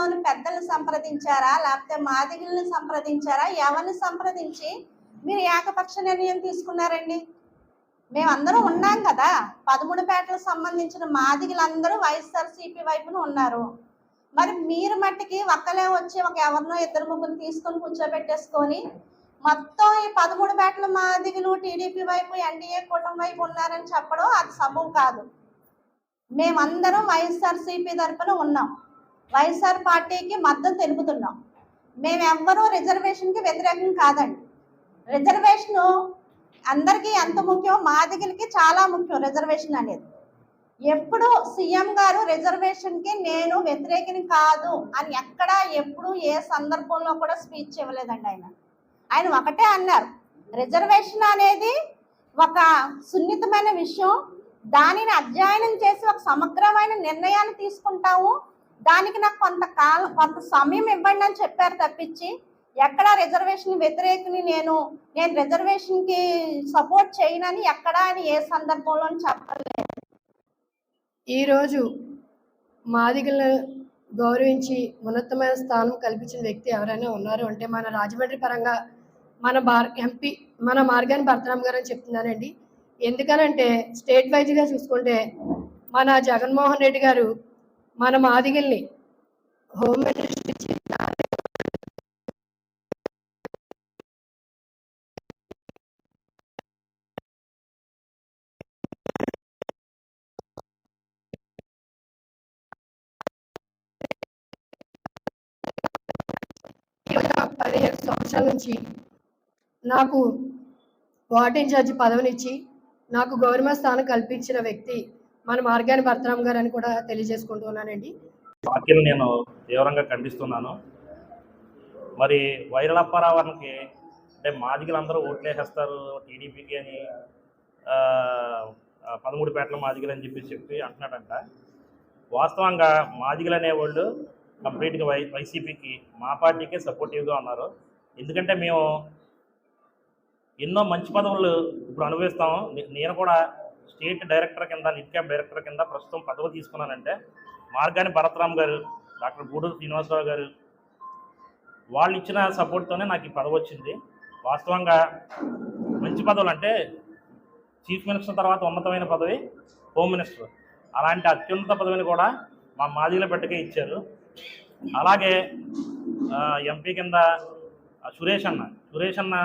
మండలంలోని పెద్దలను సంప్రదించారా? లేకపోతే మాదిగులను సంప్రదించారా? ఎవరిని సంప్రదించి మీరు ఏకపక్ష నిర్ణయం తీసుకున్నారండి? మేమందరం ఉన్నాం కదా. పదమూడు పేటలకు సంబంధించిన మాదిగులందరూ వైఎస్ఆర్సీపీ వైపున ఉన్నారు. మరి మీరు మట్టికి ఒక్కలే వచ్చి ఒక ఎవరినో ఇద్దరు ముగ్గురు తీసుకొని కూర్చోబెట్టేసుకొని మొత్తం ఈ పదమూడు పేటల మాదిగులు టీడీపీ వైపు ఎన్డీఏ కూటమి వైపు ఉన్నారని చెప్పడం అది సబబు కాదు. మేమందరం వైఎస్ఆర్సీపీ తరపున ఉన్నాం. వైఎస్ఆర్ పార్టీకి మద్దతు తెలుపుతున్నాం. మేమెవ్వరూ రిజర్వేషన్కి వ్యతిరేకం కాదండి. రిజర్వేషన్ అందరికీ ఎంత ముఖ్యం మాదిగలకి చాలా ముఖ్యం రిజర్వేషన్ అనేది. ఎప్పుడు సీఎం గారు రిజర్వేషన్కి నేను వ్యతిరేకిని కాదు అని ఎక్కడా ఎప్పుడు ఏ సందర్భంలో కూడా స్పీచ్ ఇవ్వలేదండి ఆయన. ఆయన ఒకటే అన్నారు. రిజర్వేషన్ అనేది ఒక సున్నితమైన విషయం. దానిని అధ్యయనం చేసి ఒక సమగ్రమైన నిర్ణయాన్ని తీసుకుంటాము. దానికి నాకు కొంత కాలం కొంత సమయం ఇవ్వండి అని చెప్పారు తప్పించి ఎక్కడ రిజర్వేషన్ వ్యతిరేకని నేను నేను రిజర్వేషన్కి సపోర్ట్ చేయనని ఎక్కడ అని ఏ సందర్భంలో చెప్పలేదు. ఈరోజు మాదిగలను గౌరవించి ఉన్నతమైన స్థానం కల్పించిన వ్యక్తి ఎవరైనా ఉన్నారు అంటే మన రాజమండ్రి పరంగా మన బార్ ఎంపీ మన మార్గాన్ని భరతరామ్ గారు అని చెప్తున్నానండి. ఎందుకనంటే స్టేట్ వైజ్గా చూసుకుంటే మన జగన్మోహన్ రెడ్డి గారు మన మాదిగల్ని హోమ్ మినిస్టర్ ఇచ్చి పదిహేను సంవత్సరాల నుంచి నాకు వార్డ్ ఇన్ఛార్జి పదవినిచ్చి నాకు గౌరవ స్థానం కల్పించిన వ్యక్తి మన మార్గాన్ని భరతరామ్ గారు అని కూడా తెలియజేసుకుంటున్నానండి వ్యాఖ్యలు నేను తీవ్రంగా ఖండిస్తున్నాను. మరి వైరలప్పారావానికి అంటే మాదిగలందరూ ఓట్లేసేస్తారు టీడీపీకి అని పదమూడు పేటల మాదిగలు అని చెప్పి చెప్పి అంటున్నాడంట. వాస్తవంగా మాదిగలు అనేవాళ్ళు కంప్లీట్గా వై వైసీపీకి మా పార్టీకే సపోర్టివ్గా ఉన్నారు. ఎందుకంటే మేము ఎన్నో మంచి పదవులు ఇప్పుడు అనుభవిస్తాము. నేను కూడా స్టేట్ డైరెక్టర్ కింద నిట్క్యాప్ డైరెక్టర్ కింద ప్రస్తుతం పదవి తీసుకున్నానంటే మార్గాని భరతరామ్ గారు డాక్టర్ గూడూరు శ్రీనివాసరావు గారు వాళ్ళు ఇచ్చిన సపోర్ట్తోనే నాకు ఈ పదవి వచ్చింది. వాస్తవంగా మంచి పదవులు అంటే చీఫ్ మినిస్టర్ తర్వాత ఉన్నతమైన పదవి హోమ్ మినిస్టర్. అలాంటి అత్యున్నత పదవిని కూడా మా మాదిగల బిడ్డకే ఇచ్చారు. అలాగే ఎంపీ కింద సురేష్ అన్న. సురేష్ అన్న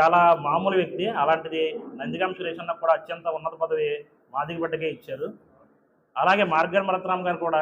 చాలా మామూలు వ్యక్తి. అలాంటిది నందిగాం సురేష్ అన్న కూడా అత్యంత ఉన్నత పదవి మాదిగ ఇచ్చారు. అలాగే మార్గన్ మరతరామ్ గారు కూడా